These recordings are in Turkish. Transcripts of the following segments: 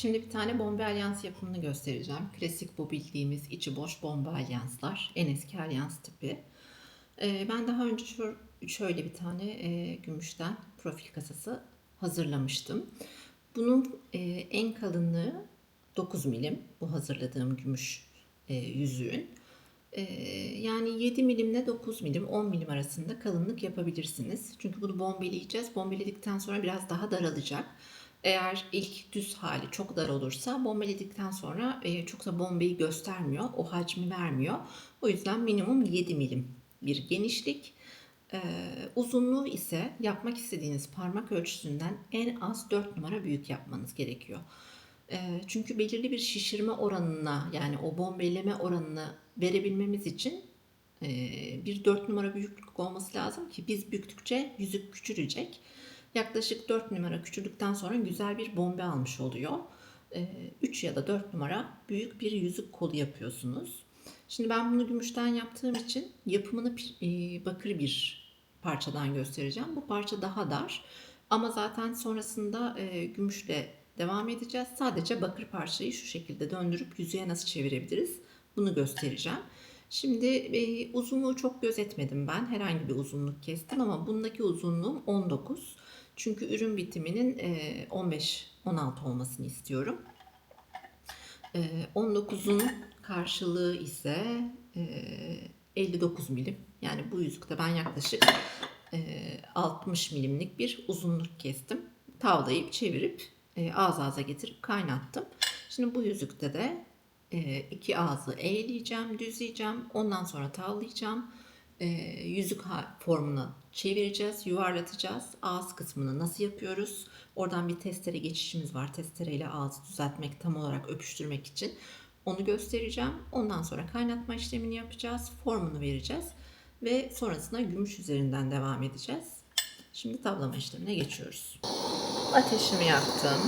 Şimdi bir tane bombe alyans yapımını göstereceğim. Klasik bu bildiğimiz içi boş bombe alyanslar. En eski alyans tipi. Ee, ben daha önce şu, şöyle bir tane e, gümüşten profil kasası hazırlamıştım. Bunun e, en kalınlığı 9 milim. Bu hazırladığım gümüş e, yüzüğün. Yani 7 milimle 9 milim, 10 milim arasında kalınlık yapabilirsiniz. Çünkü bunu bombeleyeceğiz. Bombeledikten sonra biraz daha daralacak. Eğer ilk düz hali çok dar olursa bombeledikten sonra e, çoksa bombeyi göstermiyor. O hacmi vermiyor. O yüzden minimum 7 milim bir genişlik. Ee, uzunluğu ise yapmak istediğiniz parmak ölçüsünden en az 4 numara büyük yapmanız gerekiyor. Ee, çünkü belirli bir şişirme oranına yani o bombeleme oranını verebilmemiz için e, bir 4 numara büyüklük olması lazım ki biz büktükçe yüzük küçülecek. Yaklaşık 4 numara küçüldükten sonra güzel bir bombe almış oluyor. 3 ya da 4 numara büyük bir yüzük kolu yapıyorsunuz. Şimdi ben bunu gümüşten yaptığım için yapımını e, bakır bir parçadan göstereceğim. Bu parça daha dar ama zaten sonrasında e, gümüşle devam edeceğiz. Sadece bakır parçayı şu şekilde döndürüp yüzeye nasıl çevirebiliriz bunu göstereceğim. Şimdi e, uzunluğu çok gözetmedim ben. Herhangi bir uzunluk kestim ama bundaki uzunluğum 19. Çünkü ürün bitiminin e, 15-16 olmasını istiyorum. E, 19'un karşılığı ise e, 59 milim. Yani bu yüzükte ben yaklaşık e, 60 milimlik bir uzunluk kestim. Tavlayıp çevirip e, ağız ağza getirip kaynattım. Şimdi bu yüzükte de iki ağzı eğleyeceğim, düzleyeceğim. Ondan sonra tavlayacağım. E, yüzük formuna çevireceğiz, yuvarlatacağız. Ağız kısmını nasıl yapıyoruz? Oradan bir testere geçişimiz var. Testereyle ağzı düzeltmek, tam olarak öpüştürmek için. Onu göstereceğim. Ondan sonra kaynatma işlemini yapacağız. Formunu vereceğiz. Ve sonrasında gümüş üzerinden devam edeceğiz. Şimdi tavlama işlemine geçiyoruz. Ateşimi yaktım.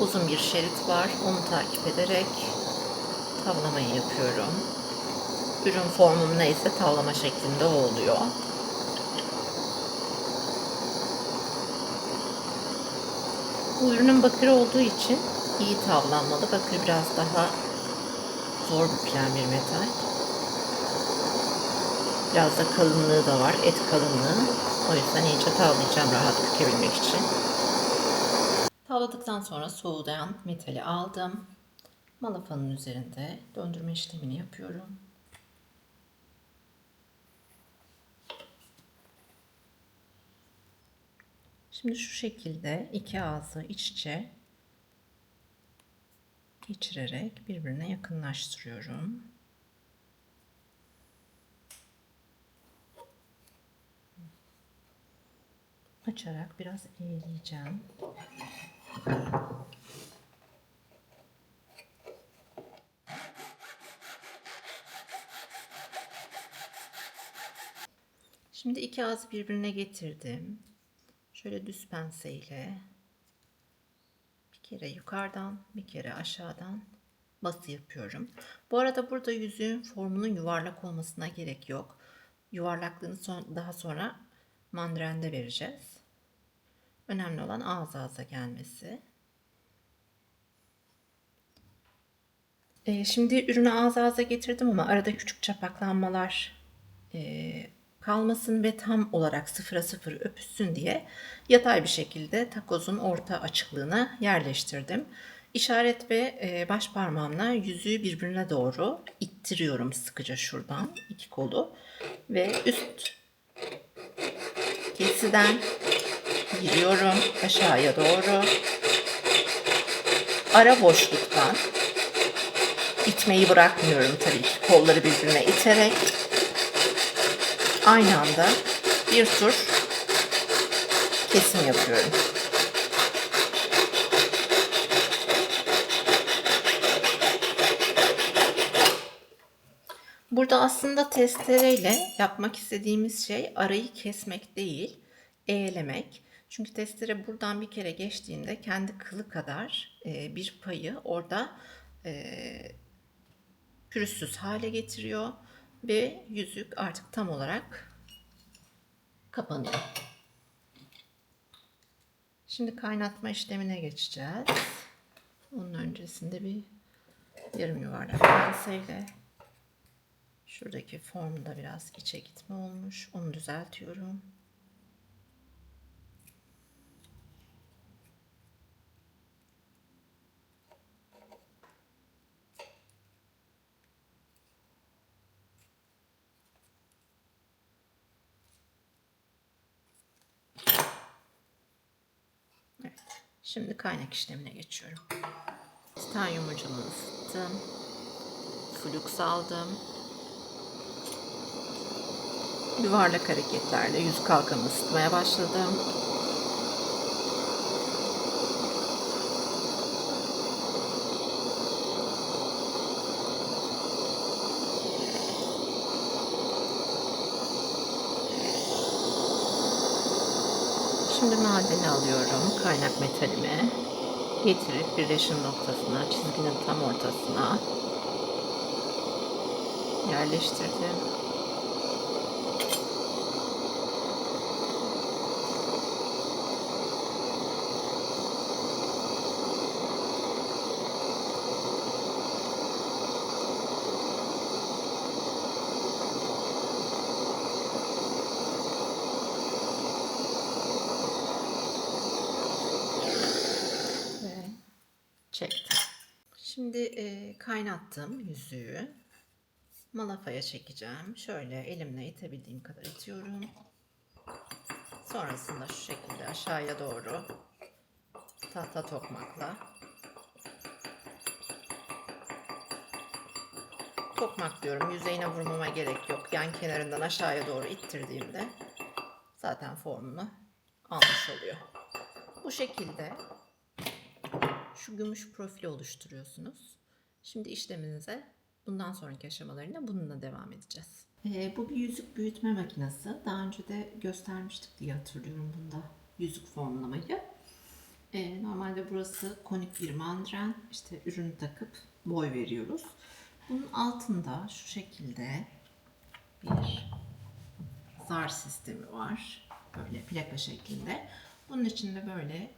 Uzun bir şerit var. Onu takip ederek tavlamayı yapıyorum. Ürün formum neyse tavlama şeklinde o oluyor. Bu ürünün bakır olduğu için iyi tavlanmalı. Bakır biraz daha zor bükülen bir metal. Biraz da kalınlığı da var. Et kalınlığı. O yüzden iyice tavlayacağım rahat bükebilmek için. Tavladıktan sonra soğudan metali aldım. Malafanın üzerinde döndürme işlemini yapıyorum. Şimdi şu şekilde iki ağzı iç içe geçirerek birbirine yakınlaştırıyorum. Açarak biraz eğleyeceğim. Şimdi iki ağzı birbirine getirdim. Şöyle düz penseyle bir kere yukarıdan bir kere aşağıdan bası yapıyorum. Bu arada burada yüzüğün formunun yuvarlak olmasına gerek yok. Yuvarlaklığını son, daha sonra mandrende vereceğiz. Önemli olan ağız ağza gelmesi. Ee, şimdi ürünü ağız ağza getirdim ama arada küçük çapaklanmalar e, kalmasın ve tam olarak sıfıra sıfır öpüşsün diye yatay bir şekilde takozun orta açıklığına yerleştirdim. İşaret ve e, baş parmağımla yüzüğü birbirine doğru ittiriyorum sıkıca şuradan iki kolu ve üst kesiden giriyorum aşağıya doğru. Ara boşluktan itmeyi bırakmıyorum tabii ki kolları birbirine iterek aynı anda bir tur kesim yapıyorum. Burada aslında testereyle yapmak istediğimiz şey arayı kesmek değil, eğlemek. Çünkü testere buradan bir kere geçtiğinde kendi kılı kadar e, bir payı orada e, pürüzsüz hale getiriyor ve yüzük artık tam olarak kapanıyor. Şimdi kaynatma işlemine geçeceğiz. Onun öncesinde bir yarım yuvarlak penseyle şuradaki formda biraz içe gitme olmuş. Onu düzeltiyorum. Evet. Şimdi kaynak işlemine geçiyorum. Titanyum ucunu ısıttım. Flux aldım. Yuvarlak hareketlerle yüz kalkanı ısıtmaya başladım. Şimdi madeni alıyorum kaynak metalime. Getirip birleşim noktasına, çizginin tam ortasına yerleştirdim. ve çektim. Şimdi e, kaynattım yüzüğü. Malafaya çekeceğim. Şöyle elimle itebildiğim kadar itiyorum. Sonrasında şu şekilde aşağıya doğru tahta tokmakla tokmak diyorum. Yüzeyine vurmama gerek yok. Yan kenarından aşağıya doğru ittirdiğimde zaten formunu almış oluyor. Bu şekilde şu gümüş profili oluşturuyorsunuz. Şimdi işleminize bundan sonraki aşamalarına bununla devam edeceğiz. Ee, bu bir yüzük büyütme makinesi. Daha önce de göstermiştik diye hatırlıyorum bunda yüzük formlamayı. Ee, normalde burası konik bir mandren. İşte ürünü takıp boy veriyoruz. Bunun altında şu şekilde bir zar sistemi var. Böyle plaka şeklinde. Bunun içinde böyle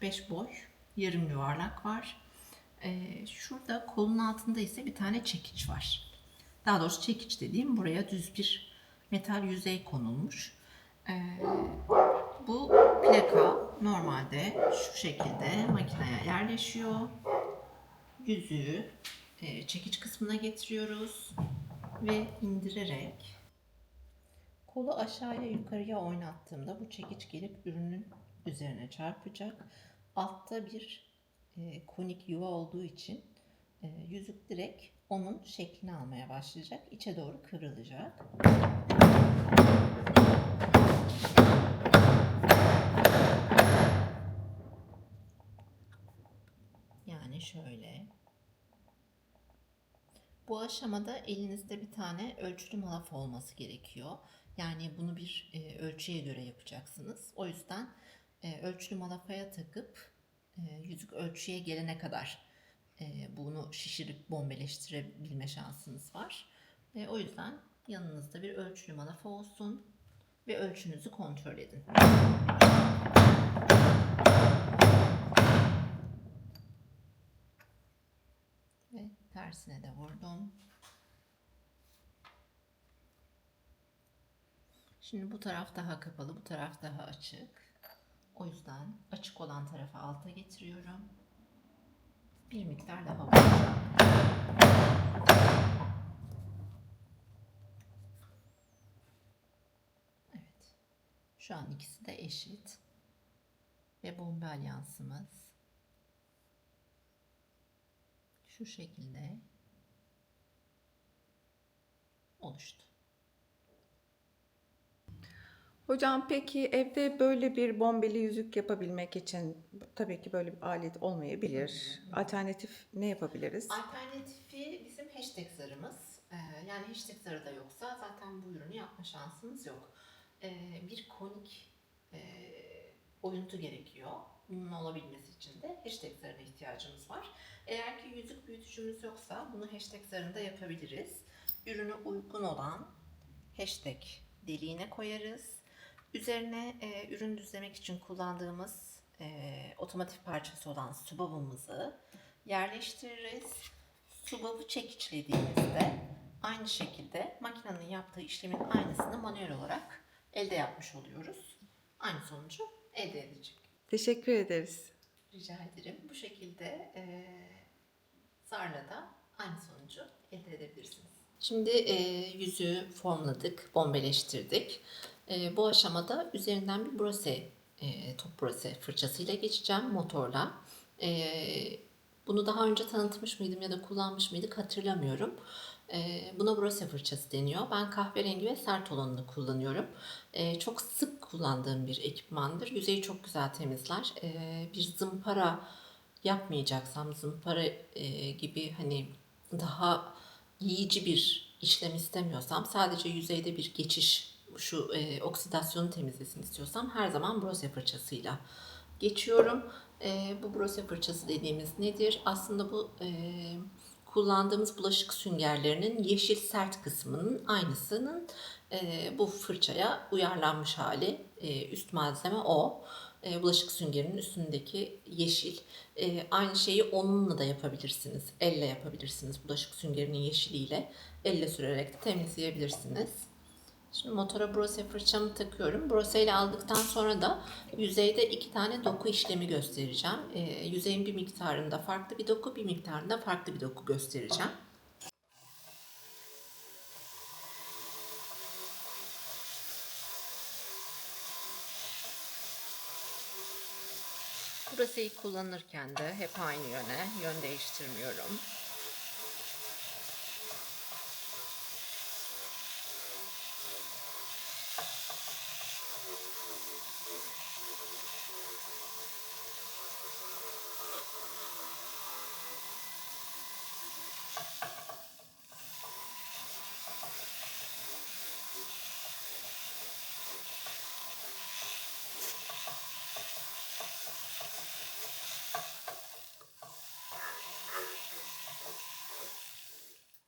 3-5 boy yarım yuvarlak var. E, şurada kolun altında ise bir tane çekiç var. Daha doğrusu çekiç dediğim buraya düz bir metal yüzey konulmuş. E, bu plaka normalde şu şekilde makineye yerleşiyor. Yüzüğü e, çekiç kısmına getiriyoruz ve indirerek Kolu aşağıya yukarıya oynattığımda bu çekiç gelip ürünün üzerine çarpacak. Altta bir e, konik yuva olduğu için e, yüzük direkt onun şeklini almaya başlayacak. İçe doğru kıvrılacak. Yani şöyle. Bu aşamada elinizde bir tane ölçülü malaf olması gerekiyor. Yani bunu bir e, ölçüye göre yapacaksınız. O yüzden e, ölçülü malafaya takıp e, yüzük ölçüye gelene kadar e, bunu şişirip bombeleştirebilme şansınız var. E, o yüzden yanınızda bir ölçülü malafa olsun ve ölçünüzü kontrol edin. Ve tersine de vurdum. Şimdi bu taraf daha kapalı, bu taraf daha açık. O yüzden açık olan tarafı alta getiriyorum. Bir miktar daha vuracağım. Evet. Şu an ikisi de eşit. Ve bombe alyansımız şu şekilde oluştu. Hocam peki evde böyle bir bombeli yüzük yapabilmek için tabii ki böyle bir alet olmayabilir. Alternatif ne yapabiliriz? Alternatifi bizim hashtag zarımız. Ee, yani hashtag zarı da yoksa zaten bu ürünü yapma şansımız yok. Ee, bir konik e, oyuntu gerekiyor. Bunun olabilmesi için de hashtag zarına ihtiyacımız var. Eğer ki yüzük büyütücümüz yoksa bunu hashtag zarında yapabiliriz. Ürünü uygun olan hashtag deliğine koyarız. Üzerine e, ürün düzlemek için kullandığımız e, otomatik parçası olan subabımızı yerleştiririz. Subabı çekiçlediğimizde aynı şekilde makinenin yaptığı işlemin aynısını manuel olarak elde yapmış oluyoruz. Aynı sonucu elde edecek. Teşekkür ederiz. Rica ederim. Bu şekilde e, Zarla'da aynı sonucu elde edebilirsiniz. Şimdi e, yüzüğü formladık, bombeleştirdik. E, bu aşamada üzerinden bir brose, e, top brose fırçasıyla geçeceğim motorla. E, bunu daha önce tanıtmış mıydım ya da kullanmış mıydık hatırlamıyorum. E, buna brose fırçası deniyor. Ben kahverengi ve sert olanını kullanıyorum. E, çok sık kullandığım bir ekipmandır. Yüzeyi çok güzel temizler. E, bir zımpara yapmayacaksam zımpara e, gibi hani daha yiyici bir işlem istemiyorsam sadece yüzeyde bir geçiş şu e, oksidasyonu temizlesin istiyorsam her zaman brose fırçasıyla geçiyorum. E, bu brose fırçası dediğimiz nedir? Aslında bu e, kullandığımız bulaşık süngerlerinin yeşil sert kısmının aynısının e, bu fırçaya uyarlanmış hali. E, üst malzeme o. E, bulaşık süngerinin üstündeki yeşil. E, aynı şeyi onunla da yapabilirsiniz. Elle yapabilirsiniz. Bulaşık süngerinin yeşiliyle elle sürerek temizleyebilirsiniz. Şimdi motora brose fırçamı takıyorum. Brose ile aldıktan sonra da yüzeyde iki tane doku işlemi göstereceğim. E, yüzeyin bir miktarında farklı bir doku, bir miktarında farklı bir doku göstereceğim. Broseyi kullanırken de hep aynı yöne, yön değiştirmiyorum.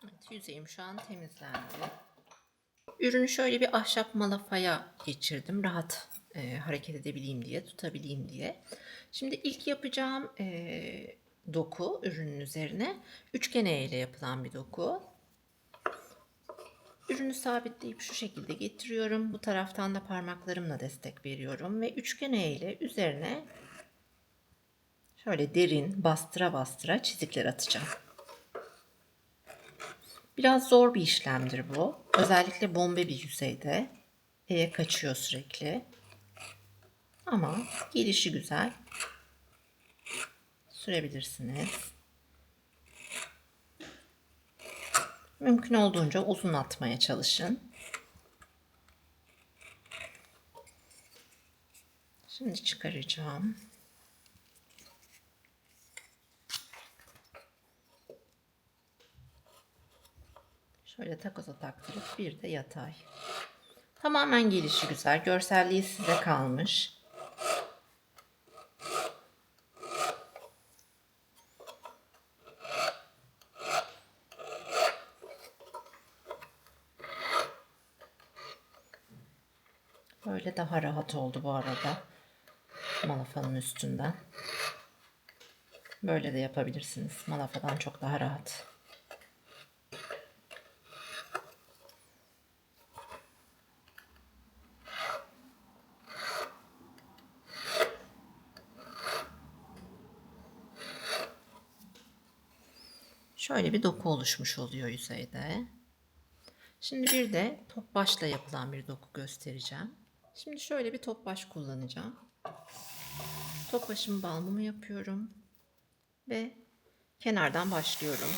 Evet, yüzeyim şu an temizlendi. Ürünü şöyle bir ahşap malafaya geçirdim. Rahat e, hareket edebileyim diye, tutabileyim diye. Şimdi ilk yapacağım e, doku ürünün üzerine üçgen ile yapılan bir doku. Ürünü sabitleyip şu şekilde getiriyorum. Bu taraftan da parmaklarımla destek veriyorum ve üçgen ile üzerine şöyle derin bastıra bastıra çizikler atacağım. Biraz zor bir işlemdir bu. Özellikle bombe bir yüzeyde. E'ye kaçıyor sürekli. Ama gelişi güzel. Sürebilirsiniz. Mümkün olduğunca uzun atmaya çalışın. Şimdi çıkaracağım. Şöyle takoza taktırıp bir de yatay. Tamamen gelişi güzel. Görselliği size kalmış. Böyle daha rahat oldu bu arada. Malafanın üstünden. Böyle de yapabilirsiniz. Malafadan çok daha rahat. Şöyle bir doku oluşmuş oluyor yüzeyde. Şimdi bir de top başla yapılan bir doku göstereceğim. Şimdi şöyle bir top baş kullanacağım. Top başımı balmumu yapıyorum. Ve kenardan başlıyorum.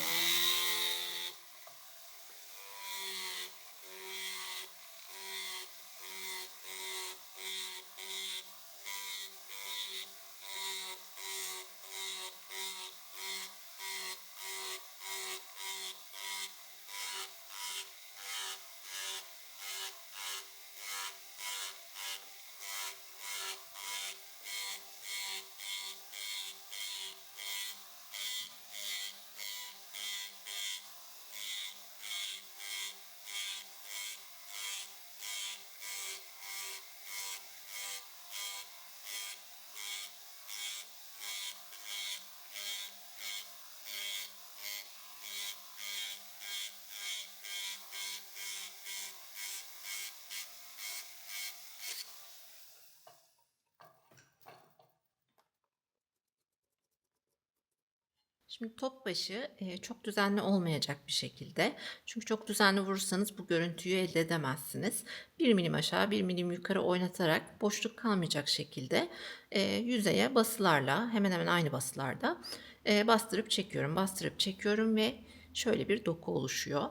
Şimdi top başı e, çok düzenli olmayacak bir şekilde. Çünkü çok düzenli vurursanız bu görüntüyü elde edemezsiniz. Bir milim aşağı bir milim yukarı oynatarak boşluk kalmayacak şekilde e, yüzeye basılarla hemen hemen aynı basılarda e, bastırıp çekiyorum. Bastırıp çekiyorum ve şöyle bir doku oluşuyor.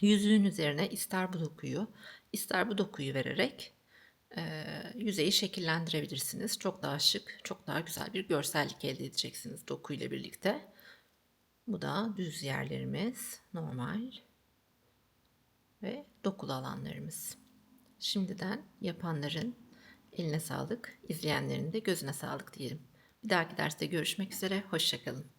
Yüzüğün üzerine ister bu dokuyu ister bu dokuyu vererek e, yüzeyi şekillendirebilirsiniz. Çok daha şık, çok daha güzel bir görsellik elde edeceksiniz dokuyla birlikte. Bu da düz yerlerimiz, normal ve dokulu alanlarımız. Şimdiden yapanların eline sağlık, izleyenlerin de gözüne sağlık diyelim. Bir dahaki derste görüşmek üzere, hoşçakalın.